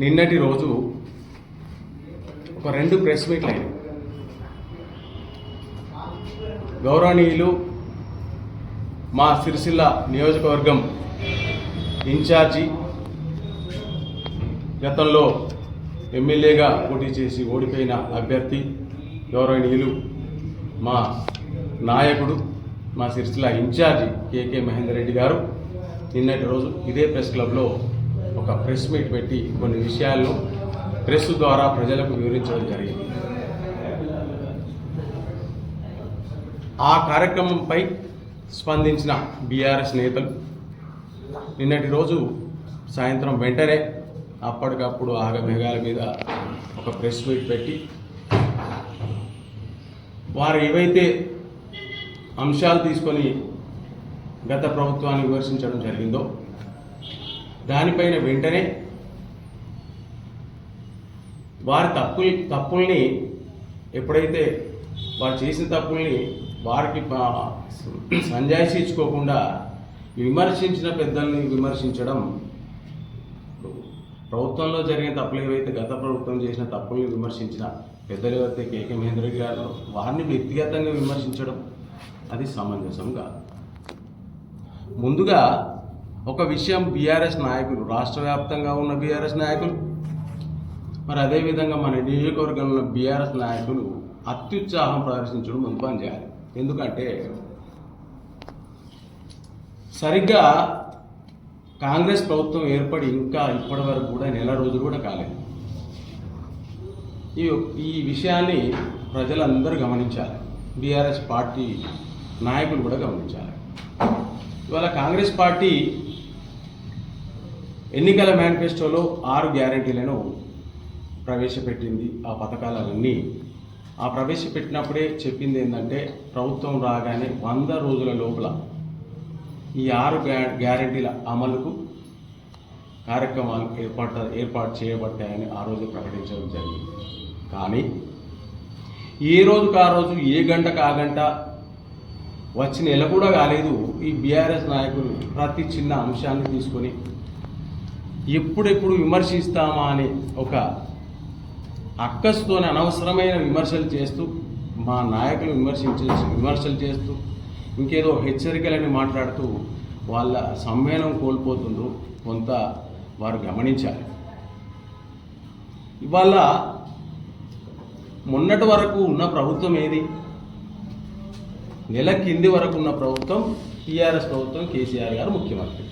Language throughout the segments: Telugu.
నిన్నటి రోజు ఒక రెండు ప్రెస్ మీట్లు అయినాయి. గౌరవనీయులు మా సిరిసిల్ల నియోజకవర్గం ఇన్ఛార్జి గతంలో ఎమ్మెల్యేగా పోటీ చేసి ఓడిపోయిన అభ్యర్థి గౌరవనీయులు మా నాయకుడు మా సిరిసిల్ల ఇన్ఛార్జి కేకే మహేందర్ రెడ్డి గారు నిన్నటి రోజు ఇదే ప్రెస్ క్లబ్లో ఒక ప్రెస్ మీట్ పెట్టి కొన్ని విషయాలను ప్రెస్ ద్వారా ప్రజలకు వివరించడం జరిగింది. ఆ కార్యక్రమంపై స్పందించిన బీఆర్ఎస్ నేతలు నిన్నటి రోజు సాయంత్రం వెంటనే అప్పటికప్పుడు ఆగమేఘాల మీద ఒక ప్రెస్ మీట్ పెట్టి వారు ఏవైతే అంశాలు తీసుకొని గత ప్రభుత్వాన్ని విమర్శించడం జరిగిందో దానిపైన వెంటనే వారి తప్పులు తప్పుల్ని ఎప్పుడైతే వారు చేసిన తప్పుల్ని వారికి ప- ఇచ్చుకోకుండా విమర్శించిన పెద్దల్ని విమర్శించడం ప్రభుత్వంలో జరిగిన తప్పులు ఏవైతే గత ప్రభుత్వం చేసిన తప్పుల్ని విమర్శించిన పెద్దలు ఎవరైతే కేకే మహేంద్ర గారు వారిని వ్యక్తిగతంగా విమర్శించడం అది సమంజసం కాదు. ముందుగా ఒక విషయం బీఆర్ఎస్ నాయకులు రాష్ట్ర వ్యాప్తంగా ఉన్న బీఆర్ఎస్ నాయకులు. మరి అదేవిధంగా మన నియోజకవర్గంలో ఉన్న బీఆర్ఎస్ నాయకులు అత్యుత్సాహం ప్రదర్శించడం ముందు పని చేయాలి. ఎందుకంటే సరిగ్గా కాంగ్రెస్ ప్రభుత్వం ఏర్పడి ఇంకా ఇప్పటి వరకు కూడా నెల రోజులు కూడా కాలేదు. ఈ ఈ విషయాన్ని ప్రజలందరూ గమనించాలి. బీఆర్ఎస్ పార్టీ నాయకులు కూడా గమనించాలి. ఇవాళ కాంగ్రెస్ పార్టీ ఎన్నికల మేనిఫెస్టోలో ఆరు గ్యారెంటీలను ప్రవేశపెట్టింది. ఆ పథకాలన్నీ ఆ ప్రవేశపెట్టినప్పుడే చెప్పింది ఏంటంటే ప్రభుత్వం రాగానే వంద రోజుల లోపల ఈ ఆరు గ్యా గ్యారెంటీల అమలుకు కార్యక్రమాలు ఏర్పాట ఏర్పాటు చేయబడ్డాయని ఆ రోజు ప్రకటించడం జరిగింది. కానీ ఏ రోజుకు ఆ రోజు ఏ గంటకు ఆ గంట వచ్చి నెల కూడా కాలేదు. ఈ బీఆర్ఎస్ నాయకులు ప్రతి చిన్న అంశాన్ని తీసుకొని ఎప్పుడెప్పుడు విమర్శిస్తామా అని ఒక అక్కసుతోనే అనవసరమైన విమర్శలు చేస్తూ మా నాయకులు విమర్శించే విమర్శలు చేస్తూ ఇంకేదో హెచ్చరికలని మాట్లాడుతూ వాళ్ళ సమ్మేళనం కోల్పోతుండ్రు కొంత వారు గమనించాలి. ఇవాళ మొన్నటి వరకు ఉన్న ప్రభుత్వం ఏది? నెల కింది వరకు ఉన్న ప్రభుత్వం టీఆర్ఎస్ ప్రభుత్వం కేసీఆర్ గారు ముఖ్యమంత్రి.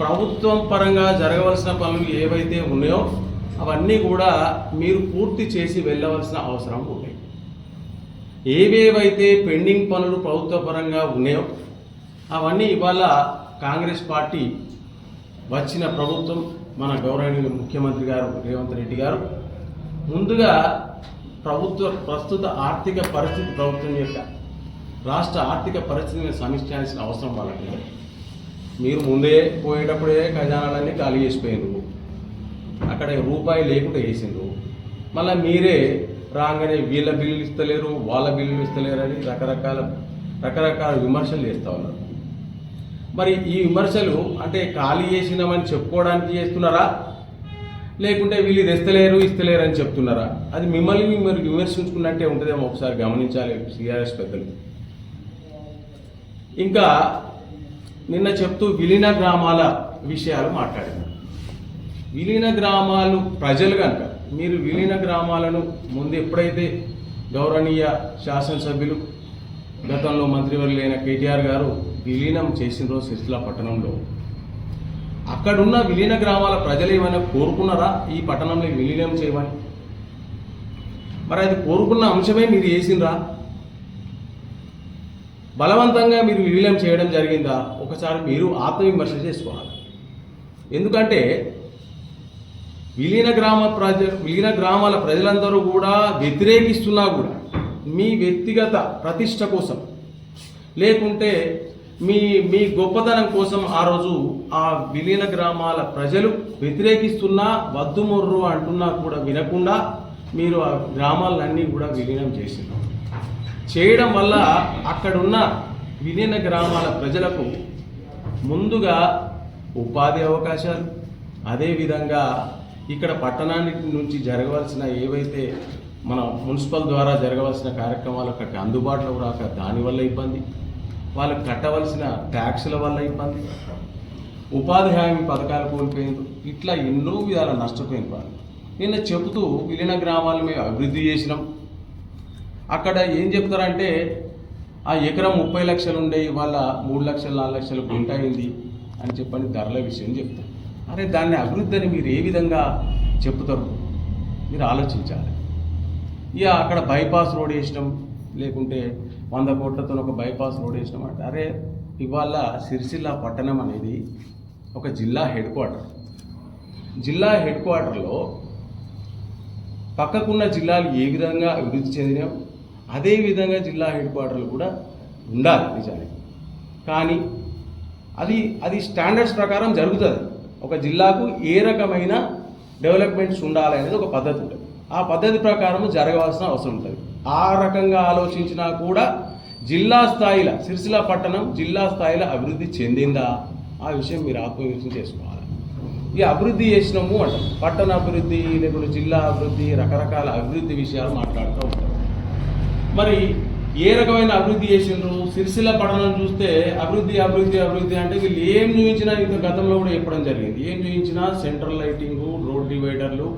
ప్రభుత్వం పరంగా జరగవలసిన పనులు ఏవైతే ఉన్నాయో అవన్నీ కూడా మీరు పూర్తి చేసి వెళ్ళవలసిన అవసరం ఉన్నాయి. ఏవేవైతే పెండింగ్ పనులు ప్రభుత్వ పరంగా ఉన్నాయో అవన్నీ ఇవాళ కాంగ్రెస్ పార్టీ వచ్చిన ప్రభుత్వం మన గౌరవనీయ ముఖ్యమంత్రి గారు రేవంత్ రెడ్డి గారు. ముందుగా ప్రభుత్వ ప్రస్తుత ఆర్థిక పరిస్థితి ప్రభుత్వం యొక్క రాష్ట్ర ఆర్థిక పరిస్థితిని సమీక్షించాల్సిన అవసరం వాళ్ళకి. మీరు ముందే పోయేటప్పుడే ఖజానాలన్నీ ఖాళీ చేసిపోయినారు అక్కడ రూపాయి లేకుండా వేసిండ్రు మళ్ళీ మీరే రాగానే వీళ్ళ బిల్లులు ఇస్తలేరు వాళ్ళ బిల్లులు ఇస్తలేరు అని రకరకాల రకరకాల విమర్శలు చేస్తూ ఉన్నారు. మరి ఈ విమర్శలు అంటే ఖాళీ చేసినామని చెప్పుకోవడానికి చేస్తున్నారా? లేకుంటే వీళ్ళు ఇది ఇస్తలేరు ఇస్తలేరు అని చెప్తున్నారా? అది మిమ్మల్ని మీరు విమర్శించుకున్నట్టే ఉంటుందేమో ఒకసారి గమనించాలి సిఆర్ఎస్ పెద్దలు. ఇంకా నిన్న చెప్తూ విలీన గ్రామాల విషయాలు మాట్లాడారు. విలీన గ్రామాలు ప్రజలు కనుక మీరు విలీన గ్రామాలను ముందు ఎప్పుడైతే గౌరవనీయ శాసనసభ్యులు గతంలో మంత్రివర్యులైన కేటీఆర్ గారు విలీనం చేసిన రోజు సిరిసిల్ల పట్టణంలో అక్కడున్న విలీన గ్రామాల ప్రజలు ఏమైనా కోరుకున్నారా? ఈ పట్టణంలో విలీనం చేయమని. మరి అది కోరుకున్న అంశమే మీరు చేసిండ్రా? బలవంతంగా మీరు విలీనం చేయడం జరిగిందా? ఒకసారి మీరు ఆత్మవిమర్శ చేసుకోవాలి. ఎందుకంటే విలీన గ్రామ ప్రజ విలీన గ్రామాల ప్రజలందరూ కూడా వ్యతిరేకిస్తున్నా కూడా మీ వ్యక్తిగత ప్రతిష్ట కోసం లేకుంటే మీ మీ గొప్పతనం కోసం ఆ రోజు ఆ విలీన గ్రామాల ప్రజలు వ్యతిరేకిస్తున్నా వద్దు మొర్రు అంటున్నా కూడా వినకుండా మీరు ఆ గ్రామాలన్నీ కూడా విలీనం చేసినారు. చేయడం వల్ల అక్కడున్న విలీన గ్రామాల ప్రజలకు ముందుగా ఉపాధి అవకాశాలు అదేవిధంగా ఇక్కడ పట్టణానికి నుంచి జరగవలసిన ఏవైతే మన మున్సిపల్ ద్వారా జరగవలసిన కార్యక్రమాలు అక్కడికి అందుబాటులో రాక దానివల్ల ఇబ్బంది. వాళ్ళకి కట్టవలసిన ట్యాక్సుల వల్ల ఇబ్బంది. ఉపాధి హామీ పథకాలు కోల్పోయింది ఇట్లా ఎన్నో విధాల నష్టపోయింది వాళ్ళు. నిన్న చెబుతూ విలీన గ్రామాలు మేము అభివృద్ధి చేసినాం. అక్కడ ఏం చెప్తారంటే ఆ ఎకరం ముప్పై లక్షలు ఉండే ఇవాళ మూడు లక్షలు నాలుగు లక్షలు గుంట అయింది అని చెప్పని ధరల విషయం చెప్తారు. అరే దాన్ని అభివృద్ధి అని మీరు ఏ విధంగా చెప్తారు? మీరు ఆలోచించాలి. ఇక అక్కడ బైపాస్ రోడ్ వేసినాం లేకుంటే వంద కోట్లతో ఒక బైపాస్ రోడ్ వేసినాం అంటే అరే ఇవాళ సిరిసిల్ల పట్టణం అనేది ఒక జిల్లా హెడ్ క్వార్టర్. జిల్లా హెడ్ క్వార్టర్లో పక్కకున్న జిల్లాలు ఏ విధంగా అభివృద్ధి చెందినాం అదే విధంగా జిల్లా హెడ్ క్వార్టర్లు కూడా ఉండాలి నిజానికి. కానీ అది అది స్టాండర్డ్స్ ప్రకారం జరుగుతుంది. ఒక జిల్లాకు ఏ రకమైన డెవలప్మెంట్స్ ఉండాలి అనేది ఒక పద్ధతి ఉంటుంది. ఆ పద్ధతి ప్రకారం జరగవలసిన అవసరం ఉంటుంది. ఆ రకంగా ఆలోచించినా కూడా జిల్లా స్థాయిలో సిరిసిల్ల పట్టణం జిల్లా స్థాయిలో అభివృద్ధి చెందిందా? ఆ విషయం మీరు ఆత్మవిమర్శనం చేసుకోవాలి. ఈ అభివృద్ధి చేసినాము అంటాం పట్టణ అభివృద్ధి లేకుంటే జిల్లా అభివృద్ధి రకరకాల అభివృద్ధి విషయాలు మాట్లాడుతూ మరి ఏ రకమైన అభివృద్ధి చేసిండ్రు? సిరిసిల్ల పట్టణం చూస్తే అభివృద్ధి అభివృద్ధి అభివృద్ధి అంటే వీళ్ళు ఏం చూపించినా ఇంత గతంలో కూడా చెప్పడం జరిగింది. ఏం చూపించినా సెంట్రల్ లైటింగు రోడ్ డివైడర్లు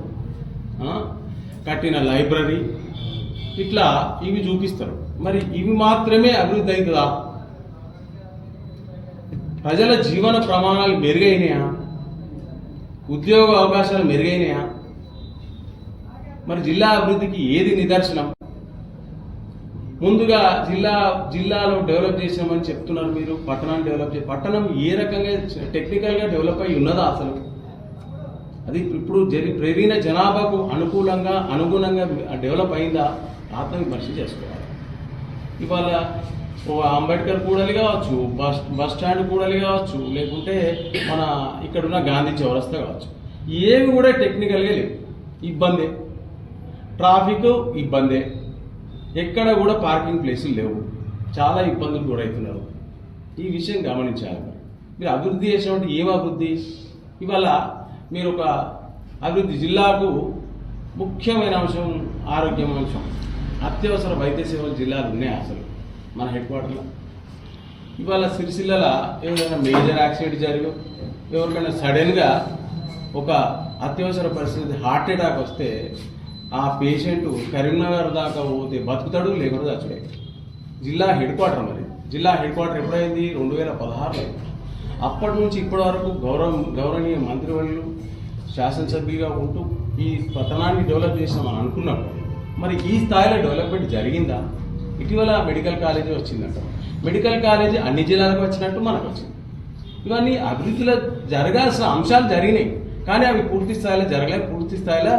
కట్టిన లైబ్రరీ ఇట్లా ఇవి చూపిస్తారు. మరి ఇవి మాత్రమే అభివృద్ధి అవుతుందా? ప్రజల జీవన ప్రమాణాలు మెరుగైనాయా? ఉద్యోగ అవకాశాలు మెరుగైనాయా? మరి జిల్లా అభివృద్ధికి ఏది నిదర్శనం? ముందుగా జిల్లా జిల్లాలో డెవలప్ చేసామని చెప్తున్నారు మీరు. పట్టణాన్ని డెవలప్ చే పట్టణం ఏ రకంగా టెక్నికల్గా డెవలప్ అయి ఉన్నదా అసలు? అది ఇప్పుడు జరి పెరిగిన జనాభాకు అనుకూలంగా అనుగుణంగా డెవలప్ అయిందా? ఆత్మవిమర్శ చేసుకోవాలి. ఇవాళ ఓ అంబేద్కర్ కూడలి కావచ్చు బస్ బస్ స్టాండ్ కూడలి కావచ్చు లేకుంటే మన ఇక్కడున్న గాంధీ చౌరస్తా కావచ్చు. ఏవి కూడా టెక్నికల్గా లేవు. ఇబ్బందే. ట్రాఫిక్ ఇబ్బందే. ఎక్కడ కూడా పార్కింగ్ ప్లేసులు లేవు. చాలా ఇబ్బందులు కూడా అవుతున్నారు. ఈ విషయం గమనించాలి. మీరు అభివృద్ధి చేసినటువంటి ఏం అభివృద్ధి? ఇవాళ మీరు ఒక అభివృద్ధి జిల్లాకు ముఖ్యమైన అంశం ఆరోగ్యం అంశం అత్యవసర వైద్య సేవలు జిల్లాలు ఉన్నాయి అసలు మన హెడ్ క్వార్టర్లో. ఇవాళ సిరిసిల్లల ఏదైనా మేజర్ యాక్సిడెంట్ జరిగి ఎవరికైనా సడన్గా ఒక అత్యవసర పరిస్థితి హార్ట్ అటాక్ వస్తే ఆ పేషెంట్ కరీంనగర్ దాకా పోతే బతుకుతాడు లేకుండా చచ్చుడే జిల్లా హెడ్ క్వార్టర్ మరి. జిల్లా హెడ్ క్వార్టర్ ఎప్పుడైంది? రెండు వేల పదహారులో అప్పటి నుంచి ఇప్పటి వరకు గౌరవ గౌరవనీయ మంత్రివర్యులు శాసనసభ్యులుగా ఉంటూ ఈ పట్టణాన్ని డెవలప్ చేసినామని అనుకున్నాం మరి ఈ స్థాయిలో డెవలప్మెంట్ జరిగిందా? ఇటీవల మెడికల్ కాలేజీ వచ్చిందంట. మెడికల్ కాలేజీ అన్ని జిల్లాలకు వచ్చినట్టు మనకు వచ్చింది. ఇవన్నీ అభివృద్ధిలో జరగాల్సిన అంశాలు జరిగినాయి. కానీ అవి పూర్తి స్థాయిలో జరగలేదు. పూర్తి స్థాయిలో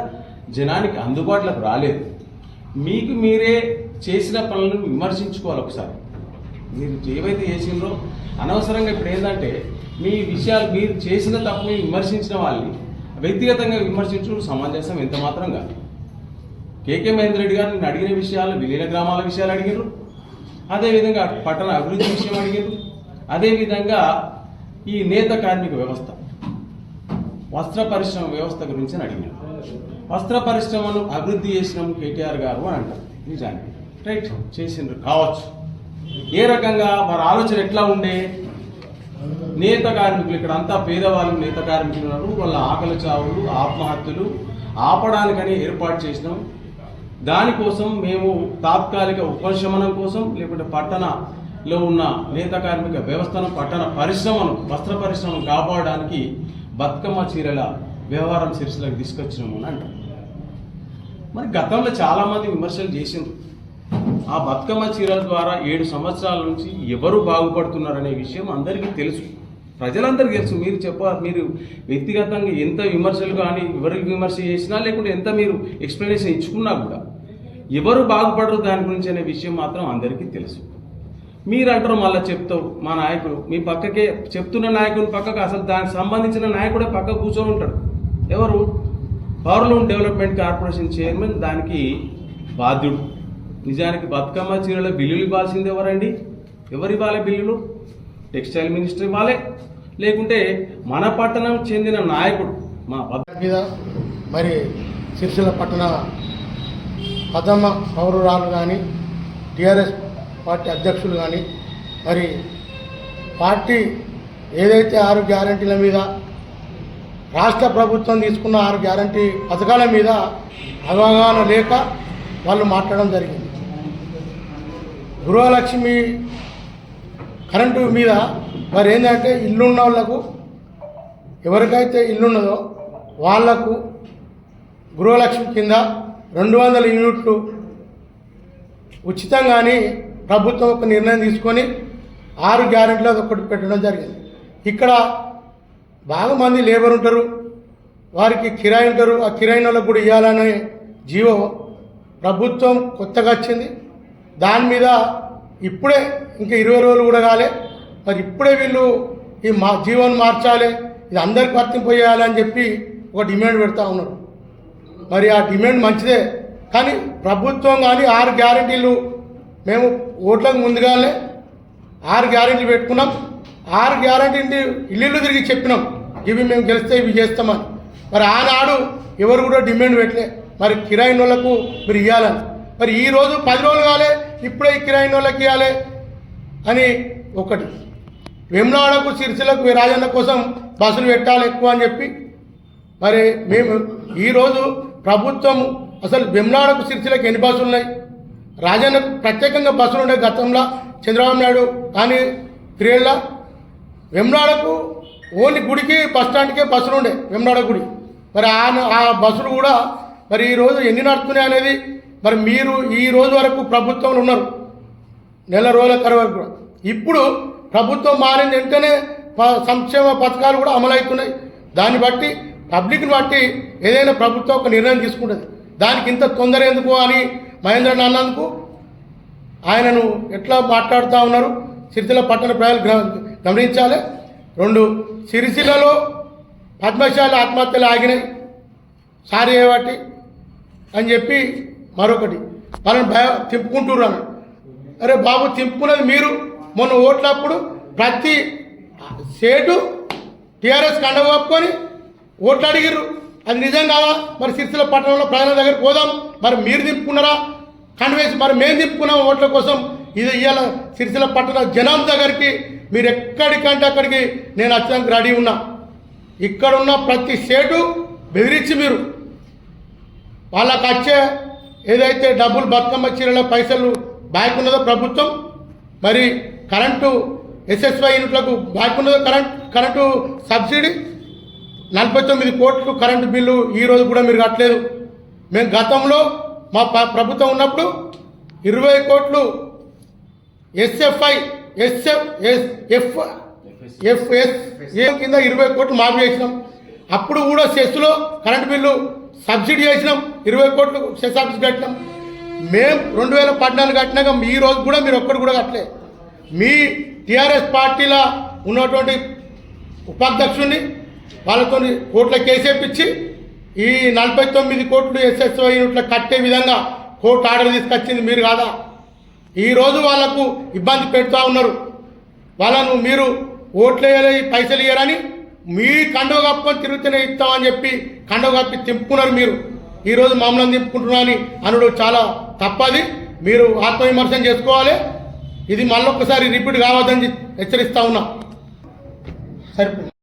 జనానికి అందుబాటులోకి రాలేదు. మీకు మీరే చేసిన పనులను విమర్శించుకోవాలి ఒకసారి. మీరు ఏవైతే చేసిండ్రో అనవసరంగా ఇప్పుడు ఏంటంటే మీ విషయాలు మీరు చేసిన తప్పుని విమర్శించిన వాళ్ళని వ్యక్తిగతంగా విమర్శించడం సమంజసం ఎంత మాత్రం కాదు. కేకే మహేందర్ రెడ్డి గారు నేను అడిగిన విషయాలు విలీన గ్రామాల విషయాలు అడిగారు అదేవిధంగా పట్టణ అభివృద్ధి విషయం అడిగారు అదేవిధంగా ఈ నేత కార్మిక వ్యవస్థ వస్త్ర పరిశ్రమ వ్యవస్థ గురించి అడిగారు వస్త్ర పరిశ్రమను అభివృద్ధి చేసినాం కేటీఆర్ గారు అని అంటారు. నిజానికి. రైట్ చేసిండ్రు. కావచ్చు. ఏ రకంగా వారి ఆలోచన ఎట్లా ఉండే? నేత కార్మికులు ఇక్కడ అంతా పేదవాళ్ళు నేత కార్మికులు ఉన్నారు. వాళ్ళ ఆకలి చావులు ఆత్మహత్యలు ఆపడానికని ఏర్పాటు చేసినాం. దానికోసం మేము తాత్కాలిక ఉపశమనం కోసం లేకుంటే పట్టణలో ఉన్న నేత కార్మిక వ్యవస్థను పట్టణ పరిశ్రమను వస్త్ర పరిశ్రమను కాపాడడానికి బతుకమ్మ చీరల వ్యవహారం సిరిసిలోకి తీసుకొచ్చినాము అని అంటారు. మరి గతంలో చాలామంది విమర్శలు చేసింది ఆ బతుకమ్మ చీరల ద్వారా ఏడు సంవత్సరాల నుంచి ఎవరు బాగుపడుతున్నారనే విషయం అందరికీ తెలుసు. ప్రజలందరికీ తెలుసు. మీరు చెప్ప మీరు వ్యక్తిగతంగా ఎంత విమర్శలు కానీ ఎవరికి విమర్శ చేసినా లేకుంటే ఎంత మీరు ఎక్స్ప్లెనేషన్ ఇచ్చుకున్నా కూడా ఎవరు బాగుపడరు దాని గురించి అనే విషయం మాత్రం అందరికీ తెలుసు. మీరు అంటారు మళ్ళీ చెప్తావు మా నాయకుడు మీ పక్కకే చెప్తున్న నాయకుని పక్కకు అసలు దానికి సంబంధించిన నాయకుడే పక్క కూర్చొని ఉంటాడు. ఎవరు? పవర్లూమ్ డెవలప్మెంట్ కార్పొరేషన్ చైర్మన్ దానికి బాధ్యుడు. నిజానికి బతుకమ్మ చీరల బిల్లులు ఇవ్వాల్సింది ఎవరండి? ఎవరు ఇవ్వాలి బిల్లులు? టెక్స్టైల్ మినిస్టర్ ఇవ్వాలి. లేకుంటే మన పట్టణం చెందిన నాయకుడు మా మీద మరి సిరిసిల్ల పట్టణ ప్రథమ పౌరురాలు కానీ టీఆర్ఎస్ పార్టీ అధ్యక్షులు కానీ మరి పార్టీ ఏదైతే ఆరు గ్యారంటీల మీద రాష్ట్ర ప్రభుత్వం తీసుకున్న ఆరు గ్యారంటీ పథకాల మీద అవగాహన లేక వాళ్ళు మాట్లాడడం జరిగింది. గృహలక్ష్మి కరెంటు మీద మరి ఏంటంటే ఇల్లున్న వాళ్ళకు ఎవరికైతే ఇల్లున్నదో వాళ్ళకు గృహలక్ష్మి కింద రెండు వందల యూనిట్లు ఉచితంగాని ప్రభుత్వం ఒక నిర్ణయం తీసుకొని ఆరు గ్యారెంటీలు అది ఒకటి పెట్టడం జరిగింది. ఇక్కడ బాగా మంది లేబర్ ఉంటారు. వారికి కిరాయి ఉంటారు. ఆ కిరాయినలకు కూడా ఇవ్వాలనే జీవో ప్రభుత్వం కొత్తగా వచ్చింది. దాని మీద ఇప్పుడే ఇంకా ఇరవై రోజులు కూడా కాలే. మరి ఇప్పుడే వీళ్ళు ఈ మా జీవోని మార్చాలి. ఇది అందరికి వర్తింపజేయాలి అని చెప్పి ఒక డిమాండ్ పెడతా ఉన్నారు. మరి ఆ డిమాండ్ మంచిదే. కానీ ప్రభుత్వం కానీ ఆరు గ్యారంటీలు మేము ఓట్లకు ముందుగానే ఆరు గ్యారంటీలు పెట్టుకున్నాం. ఆరు గ్యారంటీ ఇల్లు తిరిగి చెప్పినాం. ఇవి మేము గెలిస్తే ఇవి చేస్తామని. మరి ఆనాడు ఎవరు కూడా డిమాండ్ పెట్టలే. మరి కిరాయిన వాళ్ళకు మీరు ఇవ్వాలని మరి ఈ రోజు పది రోజులు కాలే ఇప్పుడే ఈ వాళ్ళకి ఇవ్వాలి అని ఒకటి. వెమ్నాడకు సిరిసిలకు రాజన్న కోసం బస్సులు పెట్టాలి ఎక్కువ అని చెప్పి. మరి మేము ఈరోజు ప్రభుత్వం అసలు వెమ్నాడకు సిరిసిలకు ఎన్ని బస్సులు ఉన్నాయి? రాజన్నకు ప్రత్యేకంగా బస్సులు ఉండే గతంలో చంద్రబాబు నాయుడు కానీ త్రీళ్ళ వెమ్నాడకు ఓన్లీ గుడికి బస్ స్టాండ్కే బస్సులు ఉండే వెమ్నాడ గుడి. మరి ఆ ఆ బస్సులు కూడా మరి ఈరోజు ఎన్ని నడుస్తున్నాయి అనేది మరి మీరు ఈ రోజు వరకు ప్రభుత్వంలో ఉన్నారు. నెల రోజుల కర వరకు కూడా. ఇప్పుడు ప్రభుత్వం మారిన వెంటనే సంక్షేమ పథకాలు కూడా అమలవుతున్నాయి. దాన్ని బట్టి పబ్లిక్ని బట్టి ఏదైనా ప్రభుత్వం ఒక నిర్ణయం తీసుకుంటుంది. దానికి ఇంత తొందర ఎందుకు అని మహేంద్ర అన్నందుకు ఆయనను ఎట్లా మాట్లాడుతూ ఉన్నారు? సిరిసిల్ల పట్టణ ప్రజలు గ్రహం గమనించాలి. రెండు సిరిసిల్లలో పద్మశాల ఆత్మహత్యలు ఆగినాయి. సారీ ఏవాటి అని చెప్పి మరొకటి. వాళ్ళని భయ తిప్పుకుంటున్నారు అరే బాబు తిప్పుకున్నది మీరు. మొన్న ఓట్లప్పుడు ప్రతి సేటు టీఆర్ఎస్ కండవ కప్పుకొని ఓట్లు అడిగిర్రు. అది నిజం కాదా? మరి సిరిసిల్ల పట్టణంలో ప్రజల దగ్గరికి పోదాం. మరి మీరు తిప్పుకున్నారా కండవేసి మరి మేము తిప్పుకున్నాం ఓట్ల కోసం. ఇది ఇవాళ సిరిసిల్ల పట్టణ జనం దగ్గరికి మీరు ఎక్కడికంటే అక్కడికి నేను వచ్చడానికి రెడీ ఉన్నా. ఇక్కడున్న ప్రతి సేటు బెదిరించి మీరు. వాళ్ళకి వచ్చే ఏదైతే డబ్బులు బతుకమ్మ చీరల పైసలు బ్యాక్ ఉన్నదో ప్రభుత్వం మరి కరెంటు ఎస్ఎస్వై యూనిట్లకు బ్యాక్ ఉన్నదో కరెంట్ కరెంటు సబ్సిడీ నలభై తొమ్మిది కోట్లు కరెంటు బిల్లు ఈ రోజు కూడా మీరు కట్టలేదు. మేము గతంలో మా ప- ప్రభుత్వం ఉన్నప్పుడు ఇరవై కోట్లు SFI SF S F FS A కింద ఇరవై కోట్లు మాఫీ చేసినాం. అప్పుడు కూడా సెస్లో కరెంట్ బిల్లు సబ్సిడీ చేసినాం. ఇరవై కోట్లు సెస్ ఆఫీస్ కట్టినాం. మేము రెండు వేల పద్నాలుగు కట్టినాక ఈ రోజు కూడా మీరు ఒక్కడు కూడా కట్టలే. మీ టీఆర్ఎస్ పార్టీలో ఉన్నటువంటి ఉపాధ్యక్షుడిని వాళ్ళతో కోట్ల కేసేపించి ఈ నలభై తొమ్మిది కోట్లు ఎస్ఎస్ఓ యూనిట్ల కట్టే విధంగా కోర్టు ఆర్డర్ తీసుకొచ్చింది మీరు కాదా? ఈరోజు వాళ్ళకు ఇబ్బంది పెడుతూ ఉన్నారు. వాళ్ళను మీరు ఓట్లు పైసలు ఇయ్యారని మీ కండవ కప్పుకొని తిరుగుతూనే ఇస్తామని చెప్పి కండవ కప్పి తింపుకున్నారు మీరు. ఈరోజు మమ్మల్ని తింపుకుంటున్నారని అనుడు చాలా తప్పది. మీరు ఆత్మవిమర్శనం చేసుకోవాలి. ఇది మళ్ళొక్కసారి రిపీట్ కావద్దని హెచ్చరిస్తా ఉన్నా. సరిపోయింది.